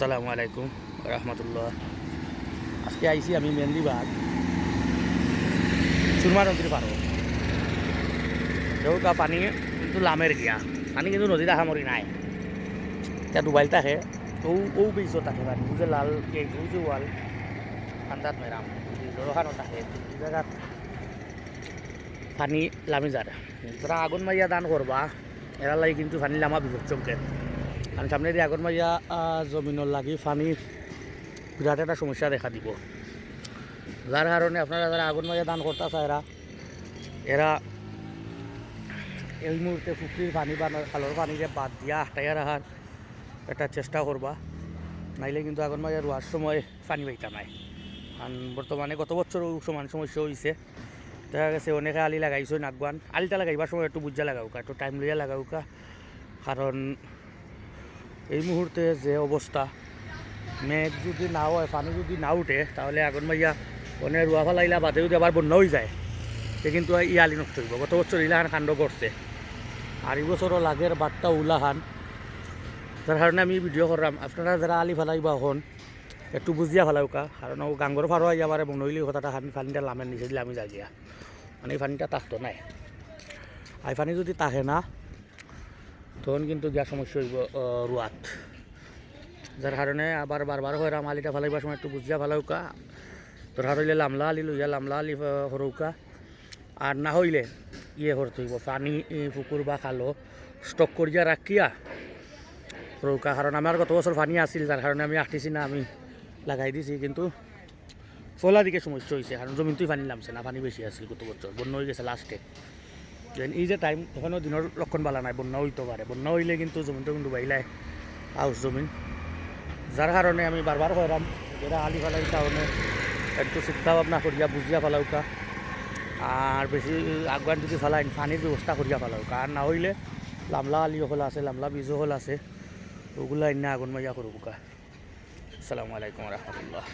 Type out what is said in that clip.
আসসালামু আলাইকুম রহমতুল্লাহ। আজকে আইছি আমি মেহেন্দিবাগ সুরমা নদীর পারো দেউকা পানি কিন্তু লামের গিয়া। পানি কিন্তু নদীত আহামরি নাই। এতিয়া ডুবাইল থাকে ও ও বেইছ থাকে পানি। যে লাল ও যে ওয়াল ঠান্ডাত মেরাম জরখানো থাকে এই জায়গাত পানি লামি যায় যারা আগুন মাইয়া দান করবা এরা লাগি কিন্তু পানি লামা বিপদ চমকে। কারণ সামনে দিয়ে আগুন মাইয়া জমিনের লাগি পানির বিরাট একটা সমস্যা দেখা দিব। যার কারণে আপনারা যারা আগুন মাইয়া দান করতেছে এরা এরা এই মুহূর্তে পুকুরির পানি বা খালের পানিকে বাদ দিয়া আটটাইয়া রাখার একটা চেষ্টা করবা নাইলে কিন্তু আগুন মাইয়া রোয়ার সময় পানি পাইতা নাই। কারণ বর্তমানে গত বছর সমান সমস্যা হয়েছে দেখা গেছে, অনেকে আলি লাগাইছো নাকবান আলিটা লাগাইবার সময় একটু বুঝা লাগাউকা একটু টাইম লইয়া লাগাউকা কারণ এই মুহূর্তে যে অবস্থা, মেঘ যদি না হয়, পানি যদি না উঠে, তাহলে আগুন মাইয়া অনেক রোয়া ফেলাইলা বাদে যদি আবার বন্যা হয়ে যায়, সে কিন্তু ই আলি নষ্ট হইব। গত বছর ইলাহান কাণ্ড করছে আর এই বছরও লাগের বার্তা উলাহান। যার কারণে আমি ভিডিও করলাম আপনারা যারা আলি ফেলাইবা হন একটু বুঝিয়া ফেলাউকা কারণ ও গাঙ্গর ফারো আই আমার নইলি কথাটা হানি পানিটা লামের নিচে দিলে আমি জাগিয়া। মানে এই পানিটা তাকতো নাই। আই পানি যদি তাকে না তখন কিন্তু গ্যাস সমস্যা হইব রুয়াত। যার কারণে আবার বারবার হয় রাম আলিটা ফেলাইবার সময় একটু বুঝিয়া ফেলাউকা। তোর হইলে লামলা আলি লইয়া, লামলা আলি সরৌকা আর না হইলে ইয়ে করতে হইব, পানি পুকুর বা খালো স্টক করিয়া রাখিয়া রৌকা কারণ আমার গত বছর পানি আছিল, যার কারণে আমি আঁটিছি না, আমি লাগাই দিছি, কিন্তু ফলা দিকে সমস্যা হয়েছে কারণ জমিনটোই পানি নামছে না, পানি বেশি আছিল গত বছর, বন্যা হয়ে গেছে লাস্টে এই যে টাইম তখনও দিনের লক্ষণ বালা নাই, বন্যা হইতে পারে বন্যা হইলে কিন্তু জমিনটো কিন্তু বাইলাই আউস জমিন। যার কারণে আমি বারবার কইরাম যারা আলি ফেলাই কারণে একটু চিন্তা ভাবনা করিয়া বুঝিয়া ফেলাউকা আর বেশি আগুয়ান যদি ফেলাই পানির ব্যবস্থা করিয়া ফেলাউকা আর না হইলে লামলা আলি হল আছে, লামলা বীজ হল আছে, ওগুলা এনে আগুন মাইয়া করুকা আসসালামু আলাইকুম রহমতুল্লাহ